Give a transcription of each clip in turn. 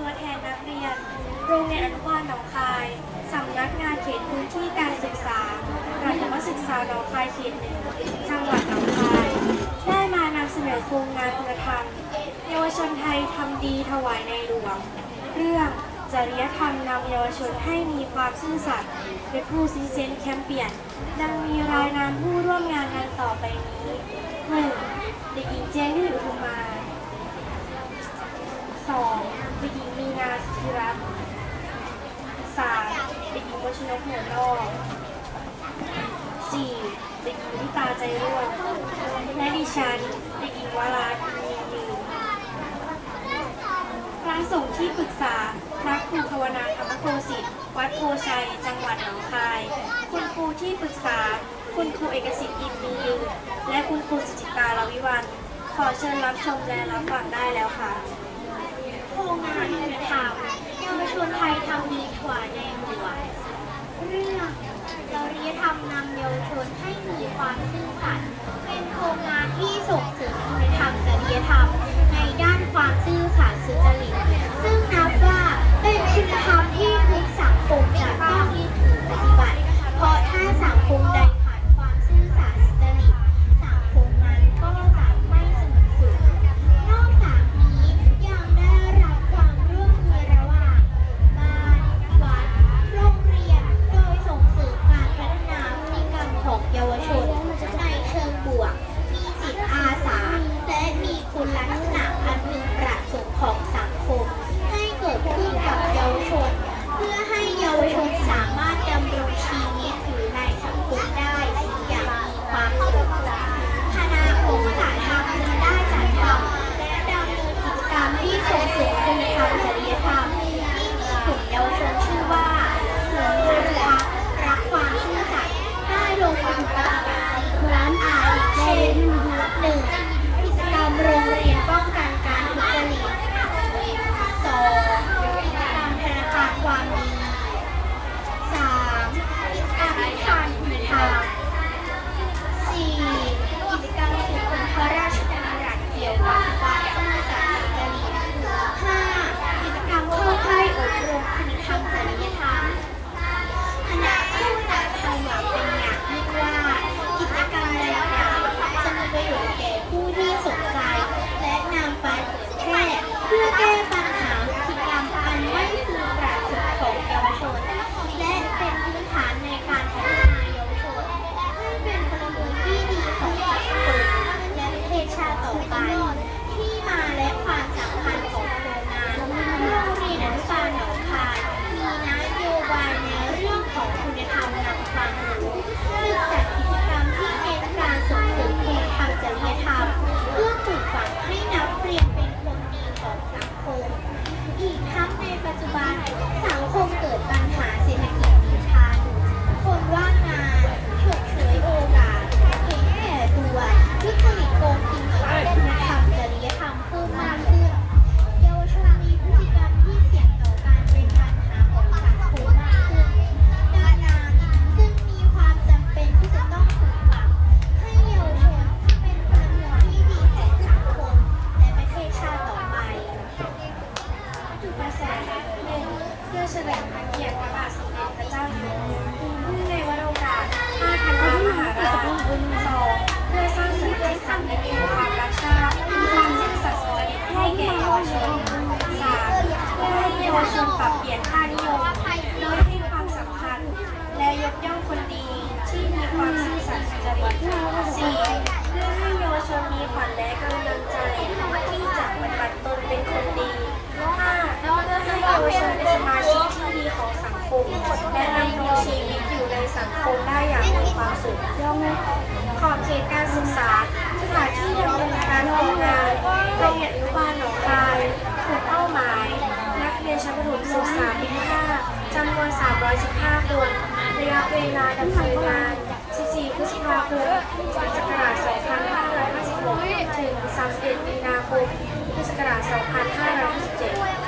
ตัวแทนนักเรียน โรงเรียนอนุบาลหนองคาย สำนักงานเขตพื้นที่การศึกษาประถมศึกษาหนองคายเขตหนึ่งจังหวัดหนองคาย ได้มานำเสนอโครงงานคุณธรรมเยาวชนไทยทำดีถวายในหลวง เรื่องจริยธรรมนำเยาวชนให้มีความซื่อสัตย์เป็นผู้ซีเซนแคมเปียน ดังมีรายนามผู้ร่วมงานดังต่อไปนี้หนึ่งเด็กหญิงเจนที่อุทุมมาสอง เด็กหญิงมีนาสิทธิรัตน์สามเด็กหญิงวชนกหัวนอกสี่เด็กหญิงวิตาใจร่วมและดิฉันเด็กหญิงวาราอินมียืนพระสงฆ์ที่ปรึกษาพระครูภาวนาธรรมโคสิทธิ์วัดโพชัย จังหวัดหนองคาย คุณครูที่ปรึกษา คุณครูเอกสิทธิ์อินมียืนและคุณครูสุจิตาลาวิวันขอเชิญรับชมและรับฟังได้แล้วค่ะ งงานคุณธรรมาว เฉลิมพระเกียรติพระบาทสมเด็จพระเจ้าอยู่หัวเนื่องในวโรกาส5ธันวามหาราชสองเพื่อสร้างสรรค์จิตสำนึกในความรักชาติความซื่อสัตย์สุจริตให้แก่เยาวชนสามเพื่อให้เยาวชนปรับเปลี่ยนค่านิยมโดยให้ความสำคัญ และยกย่องคนดีที่มีความซื่อสัตย์สุจริตสี่เพื่อให้เยาวชนมีขวัญและกำลังใจที่จะปฏิบัติตนเป็นคนดี เยาเป็นสมาชิกที่ดีของสังคมและดำรงชีวิตอยู่ในสังคมได้อย่างมีความสุขขอบเขตการศึกษาสถานที่ดำเนินการโครงงานโรงเรียนอนุบาลหนองคายกลุ่เป้าหมาย นักเรียนชั้นประถมศึกษาปีที่5จำนวน 315 คนระยะเวลาดำเนินงาน 14 พฤษภาคมพุทธศักราช2556 ถึง 31 มีนาคมพุทธศักราช2557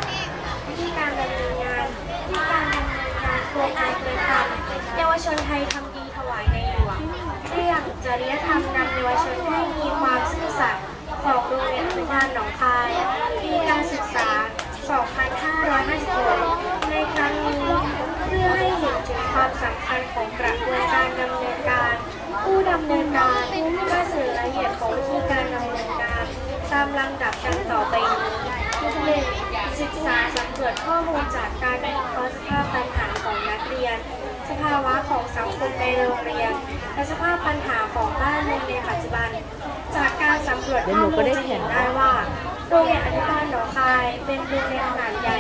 ที่การดำเนินงานที่การดำเนินงานโครงการเคยทำเยาวชนไทยทำดีถวายในหลวงเรื่องจริยธรรมนำเยาวชนให้มีความซื่อสัตย์ของโรงเรียนอุบาลหนองคายมีการศึกษา 2556 ในครั้งนี้เพื่อให้เห็นถึงความสำคัญของกระบวนการดำเนินการ ผู้ดำเนินการแลเสื่อละเอียดของที่การดำเนินการ ตามลำดับดังต่อไปนี้ ศึกษาสำรวจข้อมูลจากการวิเคราะห์สภาพปัญหาของนักเรียน สภาวะของสังคมในโรงเรียน และสภาพปัญหาของบ้านเมืองในปัจจุบัน จากการสำรวจข้อมูลจะเห็นได้ว่าโรงเรียนอนุบาลหนองคายเป็นโรงเรียนขนาดใหญ่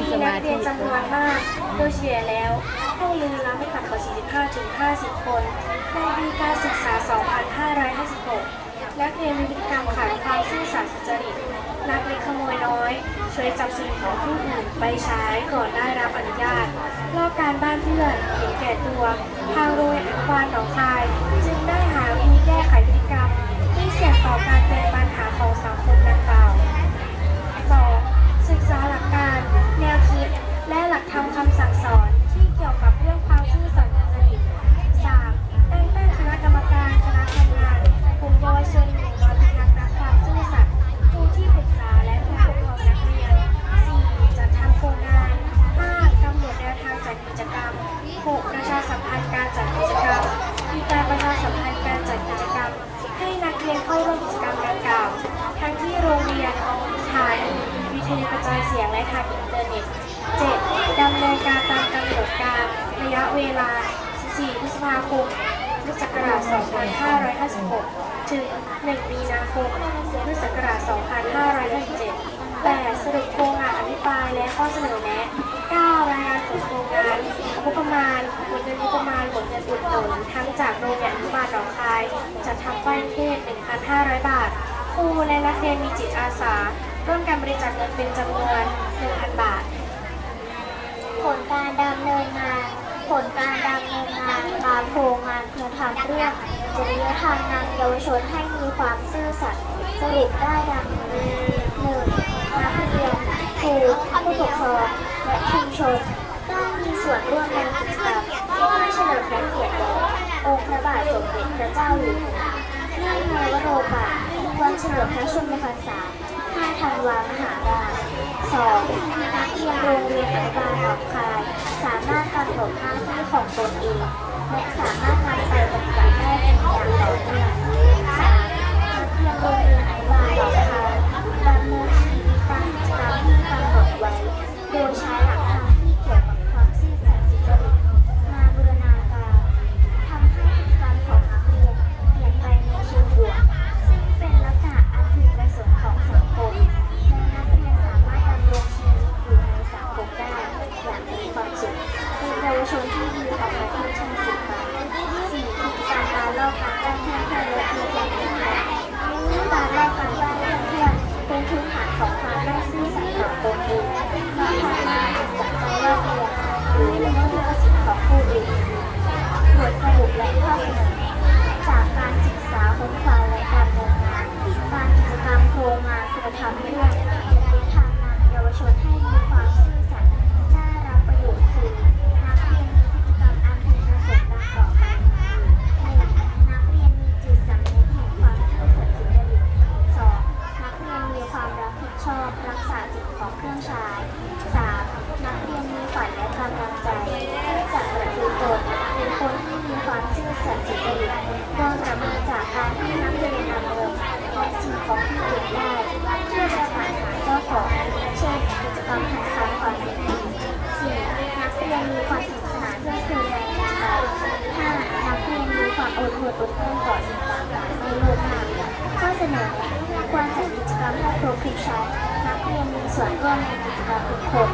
มีนักเรียนจำนวนมากโดยเฉลี่ยแล้วห้องเรียนละไม่ต่ำกว่า 45-50 คน ในปีการศึกษา 2556 นักเรียนมีพฤติกรรมขาดความซื่อสัตย์สุจริตนักเล็กขโมยน้อยช่วยจับสิ่งของผู้อื่นไปใช้ก่อนได้รับอนุญาตลอกการบ้านเพื่อนเห็นแก่ตัวทางโรงเรียนอนุบาลหนองคา ยะเวลา 14 พฤษภาคม พุทธศักราช 2556 ถึง 1 มีนาคม พุทธศักราช 2557 8. สรุปโครงงานอภิปรายและข้อเสนอแนะ 9. รายงานผลโครงงานงบประมาณบทเงินงบประมาณบทเงินอุดหนุนทั้งจากโรงเรียนอนุบาลหนองคาย จัดทำป้ายเทศ 1,500 บาท ครูและนักเรียนมีจิตอาสา ร่วมกันบริจาคเงินเป็นจำนวน 1,000 บาท ผลการดำเนินงาน ผลการดำเนินงานตามโครงงานเพื่อทำเรื่องจริยธรรมนำเยาวชนให้มีความซื่อสัตย์สรุปได้ดังนี้หนึ่งนักเรียนครูผู้ปกครองและชุมชนต้องมีส่วนร่วมในกิจกรรมเพื่อเฉลิมพระเกียรติแด่องค์พระบาทสมเด็จพระเจ้าอยู่หัวเนื่องในวโรกาสวันเฉลิมพระชนมพรรษา5ธันวามหาราช 2. นักเรียนโรงเรียนอนุบาลหนองคาย สามารถกำหนดหน้าที่ของตนเอง และสามารถนำไปปฏิบัติได้เป็นอย่างต่อเนื่อง 3. นักเรียนโรงเรียนอนุบาลหนองคายดำเนินชีวิตตามกิจกรรมที่กำหนดไว้โดยใช้หลัก รงงานคุณธรรมเพื่อนทางนำเยาวชนให้มีความ ความอนก่องต่างๆในโลกนี้ข้อเสนอควรจัดกิจกรรมให้ครบทุกชั้นนักเรียนมีส่วนร่วมในกิจกรรมทุกคน